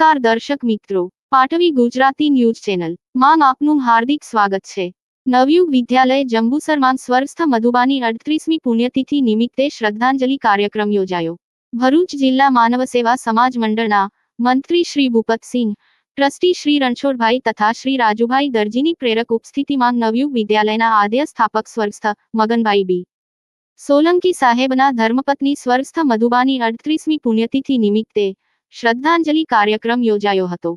નમસ્કાર દર્શક મિત્રો. Patvi Gujarati news channel. માં આપનું હાર્દિક સ્વાગત છે. નવયુગ વિદ્યાલય જંબુસરમાં સ્વર્સ્થ મધુબાની અડત્રીસમી પુણ્યતિથિ નિમિત્તે શ્રદ્ધાંજલિ કાર્યક્રમ યોજાયો. ભરૂચ જિલ્લા માનવ સેવા સમાજ મંડળના મંત્રી શ્રી ભૂપતસિંહ ટ્રસ્ટી શ્રી રણછોડભાઈ તથા શ્રી રાજુભાઈ દરજીની પ્રેરક ઉપસ્થિતિમાં નવયુગ વિદ્યાલયના આદ્ય સ્થાપક સ્વર્સ્થ મગનભાઈ બી. સોલંકી સાહેબના ધર્મપત્ની સ્વર્સ્થ મધુબાની અડત્રીસમી પુણ્યતિથિ નિમિત્તે શ્રદ્ધાંજલિ કાર્યક્રમ યોજાયો હતો.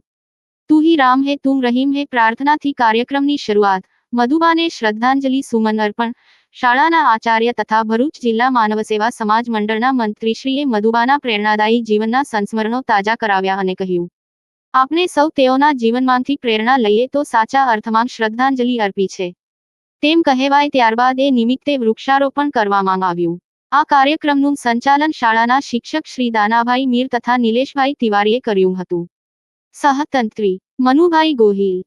તું હી રામ હે તું રહીમ હે પ્રાર્થનાથી કાર્યક્રમની શરૂઆત મધુબાને શ્રદ્ધાંજલિ સુમન અર્પણ શાળાના આચાર્ય તથા ભરૂચ જિલ્લા માનવ સેવા સમાજ મંડળના મંત્રીશ્રીએ મધુબાના પ્રેરણાદાયી જીવનના સંસ્મરણો તાજા કરાવ્યા અને કહ્યું આપણે સૌ તેઓના જીવનમાંથી પ્રેરણા લઈએ તો સાચા અર્થમાં શ્રદ્ધાંજલિ અર્પી છે. તેમ કહેવાય ત્યારબાદ એ નિમિત્તે વૃક્ષારોપણ કરવામાં આવ્યું. આ કાર્યક્રમનું સંચાલન શાળાના શિક્ષક શ્રી દાનાભાઈ મીર તથા નિલેશભાઈ તિવારીએ કર્યું હતું. સહતંત્રી. મનુભાઈ ગોહિલ.